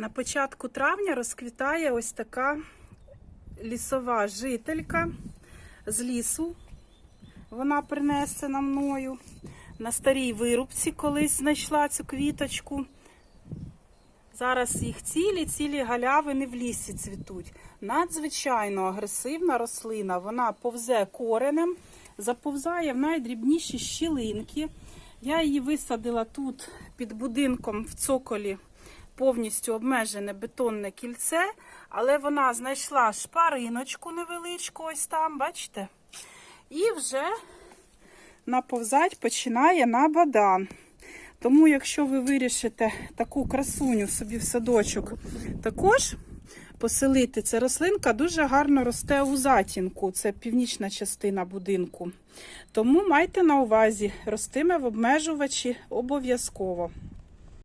На початку травня розквітає ось така лісова жителька з лісу. Вона принесена мною. На старій вирубці колись знайшла цю квіточку. Зараз їх цілі, цілі галявини в лісі цвітуть. Надзвичайно агресивна рослина. Вона повзе коренем, заповзає в найдрібніші щілинки. Я її висадила тут під будинком в цоколі повністю обмежене бетонне кільце, але вона знайшла шпариночку невеличку, ось там, бачите? І вже наповзать починає на бадан. Тому, якщо ви вирішите таку красуню собі в садочок також поселити, ця рослинка дуже гарно росте у затінку, це північна частина будинку. Тому майте на увазі, ростиме в обмежувачі обов'язково.